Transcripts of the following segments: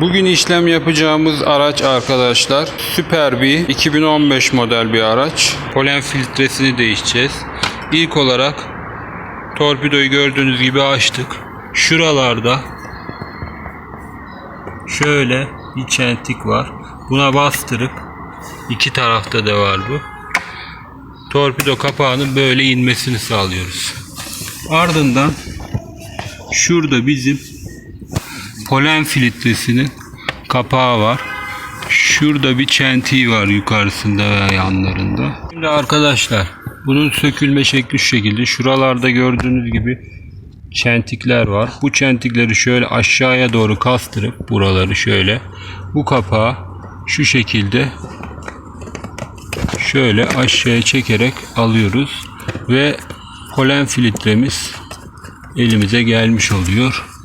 Bugün işlem yapacağımız araç arkadaşlar Super B 2015 model bir araç. Polen filtresini değişeceğiz. İlk olarak torpidoyu gördüğünüz gibi açtık. Şuralarda şöyle bir çentik var. Buna bastırıp iki tarafta da var bu. Torpido kapağının böyle inmesini sağlıyoruz. Ardından şurada bizim polen filtresinin kapağı var. Şurada bir çentiği var yukarısında ve yanlarında. Şimdi arkadaşlar bunun sökülme şekli şu şekilde. Şuralarda gördüğünüz gibi çentikler var. Bu çentikleri şöyle aşağıya doğru kastırıp buraları şöyle bu kapağı şu şekilde şöyle aşağıya çekerek alıyoruz ve polen filtremiz elimize gelmiş oluyor.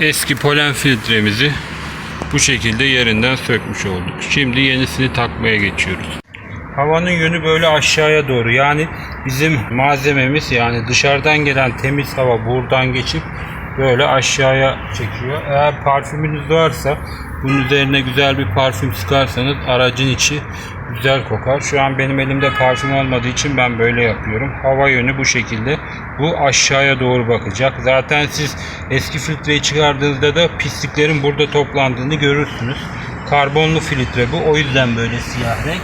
Eski polen filtremizi bu şekilde yerinden sökmüş olduk. Şimdi yenisini takmaya geçiyoruz. Havanın yönü böyle aşağıya doğru. Yani bizim malzememiz yani dışarıdan gelen temiz hava buradan geçip böyle aşağıya çekiyor. Eğer parfümünüz varsa bunun üzerine güzel bir parfüm sıkarsanız aracın içi güzel kokar. Şu an benim elimde parfüm olmadığı için ben böyle yapıyorum. Hava yönü bu şekilde. Bu aşağıya doğru bakacak. Zaten siz eski filtreyi çıkardığınızda da pisliklerin burada toplandığını görürsünüz. Karbonlu filtre bu. O yüzden böyle siyah renk.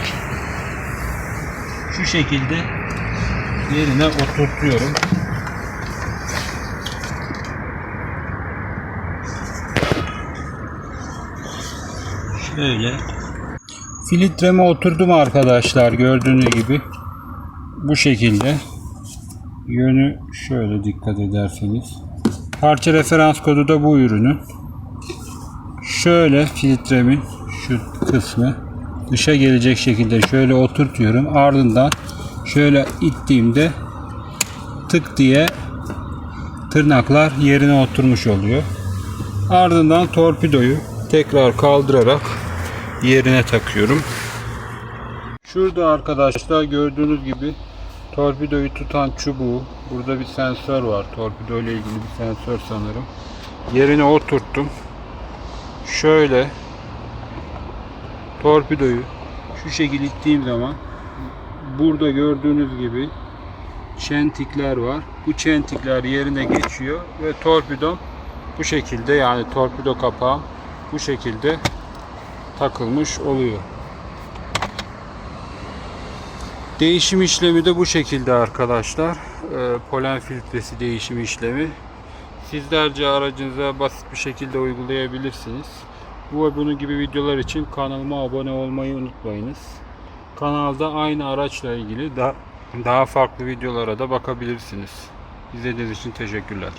Şu şekilde yerine oturtuyorum. Şöyle. Filtreme oturdum arkadaşlar gördüğünüz gibi. Bu şekilde. Yönü şöyle dikkat ederseniz. Parça referans kodu da bu ürünün. Şöyle filtremin şu kısmı dışa gelecek şekilde şöyle oturtuyorum. Ardından şöyle ittiğimde tık diye tırnaklar yerine oturmuş oluyor. Ardından torpidoyu tekrar kaldırarak yerine takıyorum. Şurada arkadaşlar gördüğünüz gibi torpidoyu tutan çubuğu burada bir sensör var. Torpido ile ilgili bir sensör sanırım. Yerine oturttum. Şöyle torpidoyu şu şekilde ittiğim zaman burada gördüğünüz gibi çentikler var. Bu çentikler yerine geçiyor ve torpidom bu şekilde yani torpido kapağı bu şekilde takılmış oluyor. Değişim işlemi de bu şekilde arkadaşlar. Ee, polen filtresi değişim işlemi. Sizlerce aracınıza basit bir şekilde uygulayabilirsiniz. Bu ve bunun gibi videolar için kanalıma abone olmayı unutmayınız. Kanalda aynı araçla ilgili da daha farklı videolara da bakabilirsiniz. İzlediğiniz için teşekkürler.